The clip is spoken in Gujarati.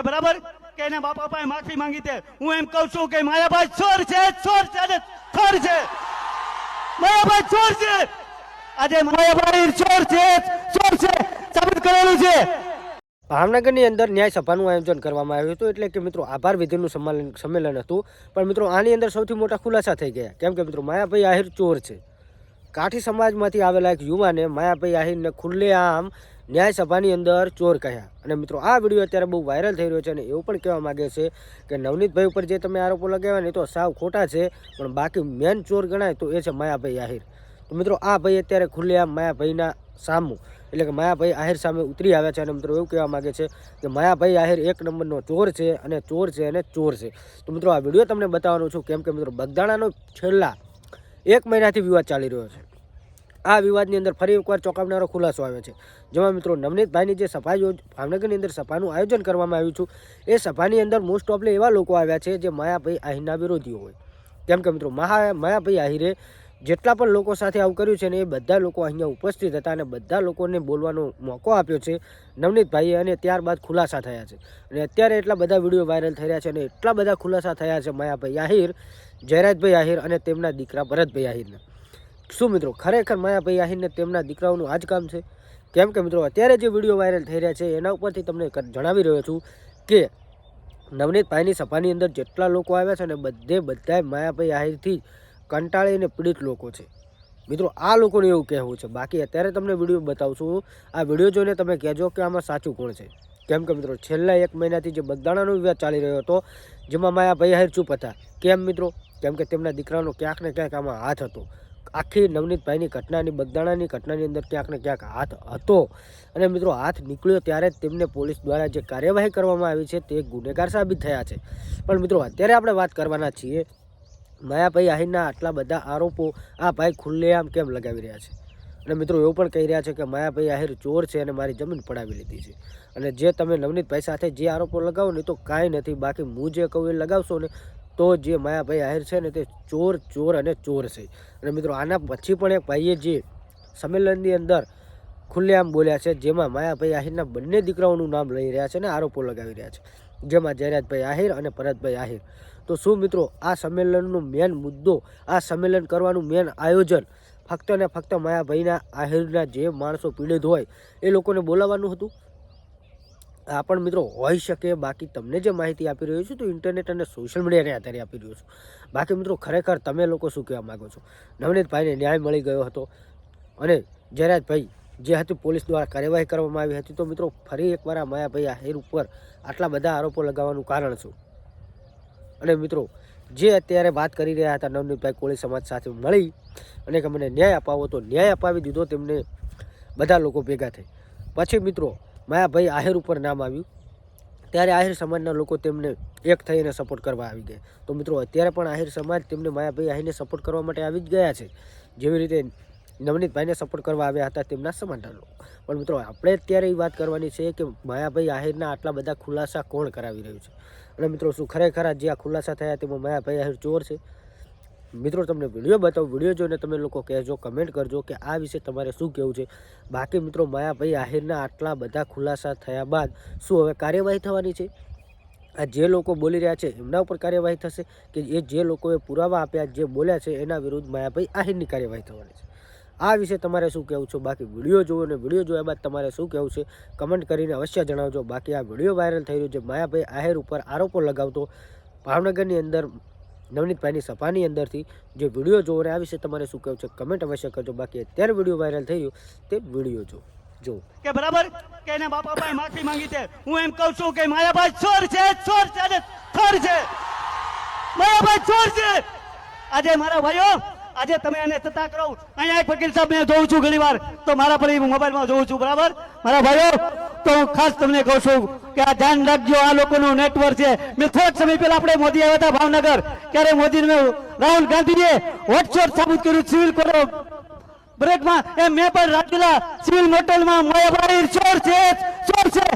કે બરાબર? કે એના બાપા પાસે માફી માંગી તે. હું એમ કહું છું કે માયાભાઈ ચોર છે ચોર છે અને ચોર છે. માયાભાઈ ચોર છે. આજે માયાભાઈ ચોર છે ચોર છે. સાબિત કરેલું છે. ભાવનગરની અંદર ન્યાય સભાનું આયોજન કરવામાં આવ્યું હતું એટલે કે મિત્રો આભાર વિધિનું સંમેલન સંમેલન હતું. પણ મિત્રો આની અંદર સૌથી મોટા ખુલાસા થઈ ગયા. કેમ કે મિત્રો માયાભાઈ આહિર ચોર છે. કાઠી સમાજમાંથી આવેલા એક યુવાને માયાભાઈ આહિરને ખુલ્લેઆમ ન્યાય સભાની અંદર ચોર કહ્યા. અને મિત્રો, આ વીડિયો અત્યારે બહુ વાયરલ થઈ રહ્યો છે અને એવું પણ કહેવા માગે છે કે નવનીતભાઈ ઉપર જે તમે આરોપો લગાવ્યા ને તો સાવ ખોટા છે, પણ બાકી મેન ચોર ગણાય તો એ છે માયાભાઈ આહિર. તો મિત્રો, આ ભાઈ અત્યારે ખુલ્લેઆમ માયાભાઈના સામું, એટલે કે માયાભાઈ આહિર સામે ઉતરી આવ્યા છે અને મિત્રો એવું કહેવા માગે છે કે માયાભાઈ આહિર એક નંબરનો ચોર છે અને ચોર છે અને ચોર છે. તો મિત્રો, આ વીડિયો તમને બતાવવાનો છું, કેમ કે મિત્રો, બગદાણાનો છેલ્લા એક મહિનાથી વિવાદ ચાલી રહ્યો છે. આ વિવાદની અંદર ફરી એકવાર ચોંકાવનારો ખુલાસો આવ્યો છે. જેમાં મિત્રો નવનીતભાઈની જે સભા ભાવનગરની અંદર સભાનું આયોજન કરવામાં આવ્યું છું, એ સભાની અંદર મોસ્ટ ઓફલી એવા લોકો આવ્યા છે જે માયાભાઈ આહિરના વિરોધીઓ હોય. કેમ કે મિત્રો મહા, માયાભાઈ આહિરે જેટલા પણ લોકો સાથે આવું કર્યું છે ને એ બધા લોકો અહીંયા ઉપસ્થિત હતા અને બધા લોકોને બોલવાનો મોકો આપ્યો છે નવનીતભાઈએ અને ત્યારબાદ ખુલાસા થયા છે. અને અત્યારે એટલા બધા વીડિયો વાયરલ થઈ રહ્યા છે અને એટલા બધા ખુલાસા થયા છે માયાભાઈ આહિર, જયરાજભાઈ આહિર અને તેમના દીકરા ભરતભાઈ આહિરના. શું મિત્રો, ખરેખર માયાભાઈ આહિરને તેમના દીકરાઓનું આ જ કામ છે? કેમ કે મિત્રો, અત્યારે જે વીડિયો વાયરલ થઈ રહ્યા છે, એના ઉપરથી તમને જણાવી રહ્યો છું કે નવનીતભાઈની સભાની અંદર જેટલા લોકો આવ્યા છે ને બધે બધાએ માયાભાઈ આહિરથી કંટાળીને પીડિત લોકો છે. મિત્રો, આ લોકોને એવું કહેવું છે. બાકી અત્યારે તમને વીડિયો બતાવું છું આ વીડિયો જોઈને તમે કહેજો કે આમાં સાચું કોણ છે. કેમ કે મિત્રો, છેલ્લા એક મહિનાથી જે બગદાણાનો વિવાદ ચાલી રહ્યો હતો, જેમાં માયાભાઈ આહિર ચૂપ હતા. કેમ મિત્રો? કેમ કે તેમના દીકરાનો ક્યાંક ને ક્યાંક આમાં હાથ હતો. આખી નવનીતભાઈની ઘટનાની, બગદાણાની ઘટનાની અંદર ક્યાંક ને ક્યાંક હાથ હતો. અને મિત્રો, હાથ નીકળ્યો ત્યારે તેમને પોલીસ દ્વારા જે કાર્યવાહી કરવામાં આવી છે તે ગુનેગાર સાબિત થયા છે. પણ મિત્રો, અત્યારે આપણે વાત કરવાના છીએ, માયાભાઈ આહિરના આટલા બધા આરોપો આ ભાઈ ખુલ્લેઆમ કેમ લગાવી રહ્યા છે? અને મિત્રો, એવું પણ કહી રહ્યા છે કે માયાભાઈ આહિર ચોર છે અને મારી જમીન પડાવી લીધી છે. અને જે તમે નવનીતભાઈ સાથે જે આરોપો લગાવો ને તો કાંઈ નથી, બાકી હું જે કહું એ લગાવશો ને તો જે માયાભાઈ આહિર છે ને તે ચોર ચોર અને ચોર છે. અને મિત્રો, આના પછી પણ એક ભાઈએ જે સંમેલનની અંદર ખુલ્લેઆમ બોલ્યા છે, જેમાં માયાભાઈ આહિરના બંને દીકરાઓનું નામ લઈ રહ્યા છે અને આરોપો લગાવી રહ્યા છે. જેમાં જયરાજભાઈ આહિર અને ભરતભાઈ આહિર. તો શું મિત્રો, આ સંમેલનનો મેન મુદ્દો, આ સંમેલન કરવાનું મેન આયોજન ફક્ત ને ફક્ત માયાભાઈના આહિરના જે માણસો પીડિત હોય, એ લોકોને બોલાવવાનું હતું? આ પણ મિત્રો હોઈ શકે. બાકી તમને જે માહિતી આપી રહ્યો છું તો ઇન્ટરનેટ અને સોશિયલ મીડિયાને આધારે આપી રહ્યો છું. બાકી મિત્રો ખરેખર તમે લોકો શું કહેવા માગો છો? નવનીતભાઈને ન્યાય મળી ગયો હતો અને જયરાજભાઈ જે હતી પોલીસ દ્વારા કાર્યવાહી કરવામાં આવી હતી તો મિત્રો ફરી એકવાર આ માયાભાઈ આહિર ઉપર આટલા બધા આરોપો લગાવવાનું કારણ શું? અને મિત્રો જે અત્યારે વાત કરી રહ્યા હતા નવનીતભાઈ કોળી સમાજ સાથે મળી અને કે મને ન્યાય અપાવો તો ન્યાય અપાવી દીધો તેમને બધા લોકો ભેગા થઈ. પછી મિત્રો માયાભાઈ આહિર ઉપર નામ આવ્યું. ત્યારે આહિર સમાજના લોકો તેમને એક થઈને સપોર્ટ કરવા આવી ગયા. તો મિત્રો, અત્યારે પણ આહિર સમાજ તેમને માયાભાઈ આહિરને સપોર્ટ કરવા માટે આવી જ ગયા છે. જેવી રીતે નવનીતભાઈને સપોર્ટ કરવા આવ્યા હતા તેમના સમાજના લોકો. પણ મિત્રો, આપણે અત્યારે એ વાત કરવાની છે કે માયાભાઈ આહિરના આટલા બધા ખુલાસા કોણ કરાવી રહ્યું છે? અને મિત્રો, શું ખરેખર જે આ ખુલાસા થયા તેમાં માયાભાઈ આહિર ચોર છે? મિત્રો, તમને વીડિયો બતાવો, વીડિયો જોઈને તમે લોકો કહેજો કમેન્ટ કરજો કે આ વિશે તમારે શું કહેવું છે. બાકી મિત્રો, માયાભાઈ આહિરના આટલા બધા ખુલાસા થયા બાદ શું હવે કાર્યવાહી થવાની છે? આ જે લોકો બોલી રહ્યા છે, એમના ઉપર કાર્યવાહી થશે કે એ જે લોકોએ પુરાવા આપ્યા, જે બોલ્યા છે, એના વિરુદ્ધ માયાભાઈ આહિરની કાર્યવાહી થવાની છે? આ વિશે તમારે શું કહેવું છે? બાકી વીડિયો જોવો અને વીડિયો જોયા બાદ તમારે શું કહેવું છે? કમેન્ટ કરીને અવશ્ય જણાવજો. બાકી આ વીડિયો વાયરલ થઈ રહ્યો છે. માયાભાઈ આહિર ઉપર આરોપો લગાવતો ભાવનગરની અંદર નવનીતભાઈની સભાની અંદરથી જે વીડિયો જોવો ને આ વિશે તમારે શું કહેવું છે? કમેન્ટ અવશ્ય કરજો. બાકી અત્યારે વીડિયો વાયરલ થઈ રહ્યો તે વીડિયો જો. જો. કે બરાબર? કે એના બાપા પાસે માફી માંગી છે. હું એમ કહું છું કે માયાભાઈ ચોર છે ચોર છે, અને ચોર છે. માયાભાઈ ચોર છે. આજે મારા ભાઈઓ, આજે તમે એને સત્તા કરો. અહીંયા એક વકીલ સાહેબ, મેં જોઉં છું ઘણી વાર તો મારા પર મોબાઈલમાં જોઉં છું, બરાબર? મારા ભાઈઓ તો હું ખાસ તમને કહું છું કે આ ધ્યાન રાખજો, આ લોકોનું નેટવર્ક છે. મેં થોડાક સમય પહેલા આપણે મોદી આવ્યા હતા ભાવનગર. ત્યારે મોદી રાહુલ ગાંધીએ વોટશોટ સાબિત કર્યું સિવિલ કોડ બ્રેકમાં એ મેં પણ રાખેલા સિવિલ મોટેલમાં માયાભાઈ ચોર છે ચોર છે